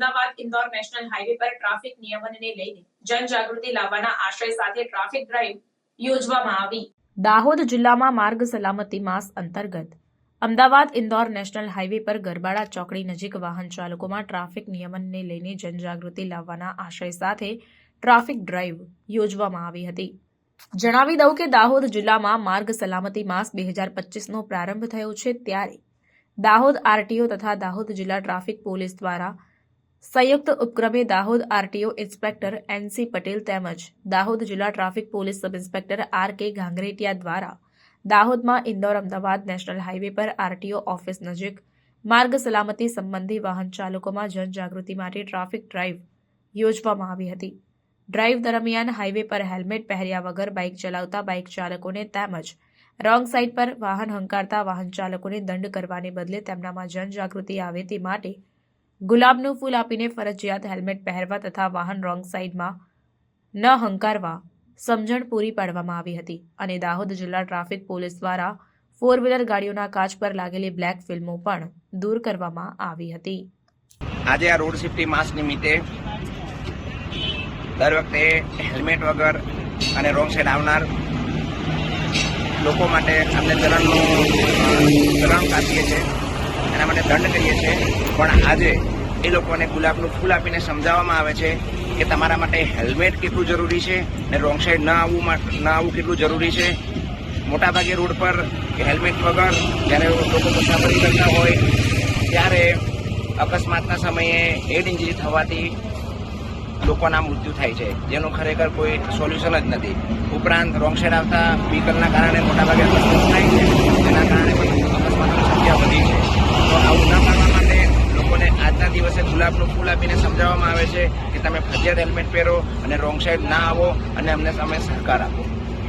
Ahmedabad, Indore national highway પર traffic નિયમનને લઈને જનજાગૃતિ લાવવાના આશય સાથે ટ્રાફિક ડ્રાઈવ યોજવામાં આવી. દાહોદ જિલ્લામાં માર્ગ સલામતી માસ અંતર્ગત અમદાવાદ, ઇન્દોર નેશનલ હાઈવે પર ગરબાડા ચોકડી નજીક વાહન ચાલકોમાં ટ્રાફિક નિયમનને લઈને જનજાગૃતિ લાવવાના આશય સાથે ટ્રાફિક ડ્રાઈવ યોજવામાં આવી હતી. જણાવી દઉં કે દાહોદ જિલ્લામાં માર્ગ સલામતી માસ બે હજાર પચીસનો પ્રારંભ થયો છે ત્યારે દાહોદ આરટીઓ તથા દાહોદ જિલ્લા ટ્રાફિક પોલીસ દ્વારા સંયુક્ત ઉપક્રમે Dahod RTO inspector N C Patel તેમજ દાહોદ જિલ્લા traffic police sub inspector R K Gangretia દ્વારા દાહોદમાં ઇન્દોર અમદાવાદ નેશનલ હાઈવે પર આરટીઓ ઓફિસ નજીક માર્ગ સલામતી સંબંધી વાહન ચાલકોમાં જનજાગૃતિ માટે ટ્રાફિક ડ્રાઈવ યોજવામાં આવી હતી. ડ્રાઈવ દરમિયાન હાઈવે પર હેલ્મેટ પહેર્યા વગર બાઇક ચલાવતા બાઇક ચાલકોને તેમજ રોંગ સાઈડ પર વાહન હંકારતા વાહન ચાલકોને દંડ કરવાને બદલે તેમનામાં જનજાગૃતિ આવે તે માટે ગુલાબનું ફૂલ આપીને ફરજિયાત હેલ્મેટ પહેરવા તથા વાહન રોંગ સાઈડમાં ન હંકારવા સમજણ પૂરી પાડવામાં આવી હતી અને દાહોદ જિલ્લા ટ્રાફિક પોલીસ દ્વારા ફોર વ્હીલર ગાડીઓના કાચ પર લાગેલી બ્લેક ફિલ્મો પણ દૂર કરવામાં આવી હતી. આજે આ રોડ સેફ્ટી માસ નિમિત્તે દર વખતે હેલ્મેટ વગર અને રોંગ સાઈડ આવનાર લોકો માટે અમને ચલણનું ચલણ કાપીએ છીએ. એના માટે દંડ કરીએ છીએ. પણ આજે એ લોકોને ગુલાબનું ફૂલ આપીને સમજાવવામાં આવે છે કે તમારા માટે હેલ્મેટ કેટલું જરૂરી છે અને રોંગ સાઈડ ન આવવું ન આવવું કેટલું જરૂરી છે. મોટાભાગે રોડ પર હેલ્મેટ વગર જ્યારે લોકો મુસાફરી કરતા હોય, ત્યારે અકસ્માતના સમયે હેડ ઇન્જરી થવાથી લોકોના મૃત્યુ થાય છે. જેનું ખરેખર કોઈ સોલ્યુશન જ નથી. ઉપરાંત રોંગ સાઈડ આવતા વ્હીકલના કારણે મોટાભાગે અકસ્માત થાય છે જેના કારણે પણ અકસ્માતની સંખ્યા વધી છે તો આવું ન કરવા માટે લોકોને આજના દિવસે ગુલાબનું ફૂલ આપીને સમજાવવામાં આવે છે કે તમે ફરજિયાત હેલ્મેટ પહેરો અને રોંગ સાઈડ ના આવો અને અમને તમે સહકાર આપો.